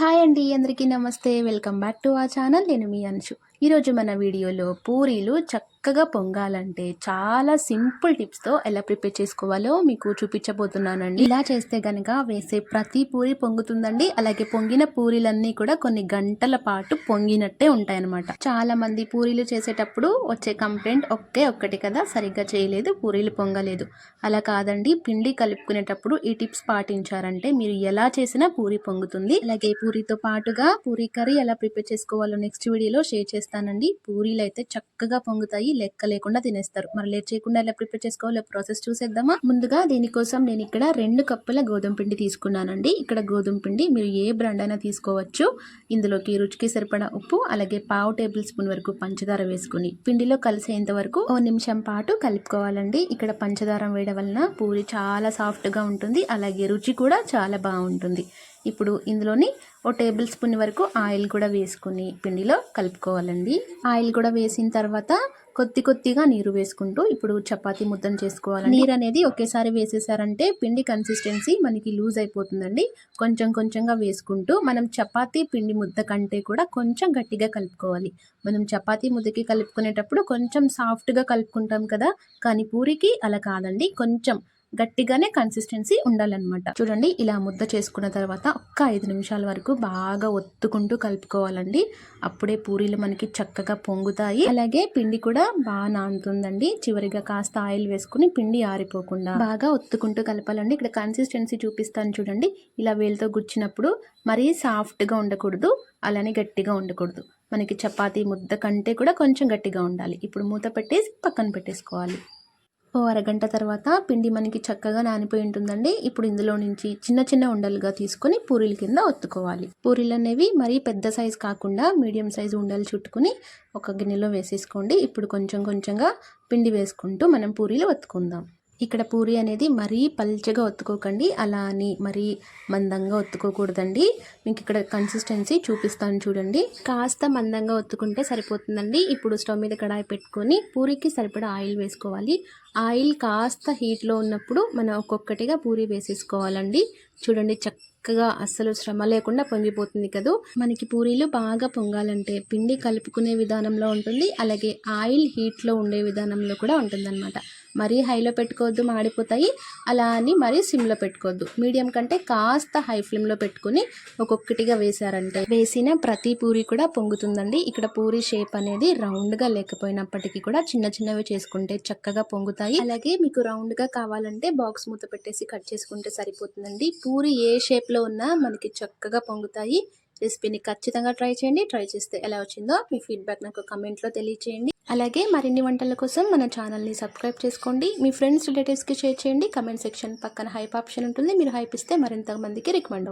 Hi అండి అందరికీ నమస్తే. వెల్కమ్ బ్యాక్ టు ఆ ఛానల్. నేను మీ అంశు ఈరోజు మన వీడియోలో పూరీలు చక్కగా పొంగాలంటే చాలా సింపుల్ టిప్స్తో ఎలా ప్రిపేర్ చేసుకోవాలో మీకు చూపించబోతున్నానండి. ఇలా చేస్తే గనక వేసే ప్రతి పూరి పొంగుతుందండి. అలాగే పొంగిన పూరీలన్నీ కూడా కొన్ని గంటల పాటు పొంగినట్టే ఉంటాయన్నమాట. చాలా మంది పూరీలు చేసేటప్పుడు వచ్చే కంప్లైంట్ ఒకే ఒక్కటి కదా సరిగ్గా చేయలేదు పూరీలు పొంగలేదు. అలా కాదండి పిండి కలుపుకునేటప్పుడు ఈ టిప్స్ పాటించారంటే మీరు ఎలా చేసినా పూరి పొంగుతుంది. అలాగే పూరితో పాటుగా పూరి కర్రీ ఎలా ప్రిపేర్ చేసుకోవాలో నెక్స్ట్ వీడియోలో షేర్ చేస్తాను. చేస్తానండి. పూరీలు అయితే చక్కగా పొంగుతాయి. లెక్క లేకుండా తినేస్తారు. మరి లేట్ చేయకుండా ఎలా ప్రిపేర్ చేసుకోవాలో? ప్రాసెస్ చూసేద్దామా? ముందుగా దీనికోసం నేను ఇక్కడ రెండు కప్పుల గోధుమ పిండి తీసుకున్నానండి. ఇక్కడ గోధుమ పిండి మీరు ఏ బ్రాండ్ అయినా తీసుకోవచ్చు. ఇందులోకి రుచికి సరిపడా ఉప్పు అలాగే పావు టేబుల్ స్పూన్ వరకు పంచదార వేసుకుని పిండిలో కలిసేంత వరకు ఓ నిమిషం పాటు కలుపుకోవాలండి. ఇక్కడ పంచదార వేయడం వలన పూరి చాలా సాఫ్ట్గా ఉంటుంది. అలాగే రుచి కూడా చాలా బాగుంటుంది. ఇప్పుడు ఇందులోని ఓ టేబుల్ స్పూన్ వరకు ఆయిల్ కూడా వేసుకుని పిండిలో కలుపుకోవాలండి. ఆయిల్ కూడా వేసిన తర్వాత కొద్ది కొద్దిగా నీరు వేసుకుంటూ ఇప్పుడు చపాతీ ముద్దను చేసుకోవాలి నీరు అనేది ఒకేసారి వేసేసారంటే పిండి కన్సిస్టెన్సీ మనకి లూజ్ అయిపోతుందండి. కొంచెం కొంచెంగా వేసుకుంటూ మనం చపాతీ పిండి ముద్ద కంటే కూడా కొంచెం గట్టిగా కలుపుకోవాలి. మనం చపాతీ ముద్దకి కలుపుకునేటప్పుడు కొంచెం సాఫ్ట్గా కలుపుకుంటాం కదా కానీ పూరికి అలా కాదండి. కొంచెం గట్టిగానే కన్సిస్టెన్సీ ఉండాలన్నమాట. చూడండి ఇలా ముద్ద చేసుకున్న తర్వాత ఒక్క ఐదు నిమిషాల వరకు బాగా ఒత్తుకుంటూ కలుపుకోవాలండి. అప్పుడే పూరీలు మనకి చక్కగా పొంగుతాయి. అలాగే పిండి కూడా బాగా నానుతుందండి. చివరిగా కాస్త ఆయిల్ వేసుకుని పిండి ఆరిపోకుండా బాగా ఒత్తుకుంటూ కలపాలండి. ఇక్కడ కన్సిస్టెన్సీ చూపిస్తాను చూడండి. ఇలా వేలుతో గుచ్చినప్పుడు మరీ సాఫ్ట్గా ఉండకూడదు అలానే గట్టిగా ఉండకూడదు. మనకి చపాతీ ముద్ద కంటే కూడా కొంచెం గట్టిగా ఉండాలి. ఇప్పుడు మూత పెట్టేసి పక్కన పెట్టేసుకోవాలి. ఓ అరగంట తర్వాత పిండి మనకి చక్కగా నానిపోయి ఉంటుందండి. ఇప్పుడు ఇందులో నుంచి చిన్న చిన్న ఉండలుగా తీసుకొని పూరీల కింద ఒత్తుకోవాలి. పూరీలు అనేవి మరీ పెద్ద సైజు కాకుండా మీడియం సైజు ఉండలు చుట్టుకుని ఒక గిన్నెలో వేసేసుకోండి. ఇప్పుడు కొంచెం కొంచెంగా పిండి వేసుకుంటూ మనం పూరీలు ఒత్తుకుందాం. ఇక్కడ పూరి అనేది మరీ పల్చగా ఒత్తుకోకండి. అలా అని మరీ మందంగా ఒత్తుకోకూడదండి. మీకు ఇక్కడ కన్సిస్టెన్సీ చూపిస్తాను చూడండి. కాస్త మందంగా ఒత్తుకుంటే సరిపోతుందండి. ఇప్పుడు స్టవ్ మీద కడాయి పెట్టుకొని పూరికి సరిపడా ఆయిల్ వేసుకోవాలి. ఆయిల్ కాస్త హీట్లో ఉన్నప్పుడు మనం ఒక్కొక్కటిగా పూరి వేసేసుకోవాలండి. చూడండి చక్కగా అస్సలు శ్రమ లేకుండా పొంగిపోతుంది కదూ. మనకి పూరీలు బాగా పొంగాలంటే పిండి కలుపుకునే విధానంలో ఉంటుంది అలాగే ఆయిల్ హీట్లో ఉండే విధానంలో కూడా ఉంటుందన్నమాట. మరీ హైలో పెట్టుకోవద్దు మాడిపోతాయి. అలా అని మరీ సిమ్లో పెట్టుకోవద్దు. మీడియం కంటే కాస్త హై ఫ్లేమ్లో పెట్టుకుని ఒక్కొక్కటిగా వేసారంటే వేసిన ప్రతి పూరి కూడా పొంగుతుందండి. ఇక్కడ పూరి షేప్ అనేది రౌండ్గా లేకపోయినప్పటికీ కూడా చిన్న చిన్నవి చేసుకుంటే చక్కగా పొంగుతుంది పొంగుతాయి అలాగే మీకు రౌండ్గా కావాలంటే బాక్స్ మూత పెట్టేసి కట్ చేసుకుంటే సరిపోతుందండి. పూరి ఏ షేప్లో ఉన్నా మనకి చక్కగా పొంగుతాయి. రెసిపీని ఖచ్చితంగా ట్రై చేయండి. ట్రై చేస్తే ఎలా వచ్చిందో మీ ఫీడ్బ్యాక్ నాకు కమెంట్లో తెలియచేయండి. అలాగే మరిన్ని వంటల కోసం మన ఛానల్ని సబ్స్క్రైబ్ చేసుకోండి. మీ ఫ్రెండ్స్ రిలేటివ్స్కి షేర్ చేయండి. కమెంట్ సెక్షన్ పక్కన హైప్ ఆప్షన్ ఉంటుంది. మీరు హైప్ ఇస్తే మరింత మందికి రికమెండ్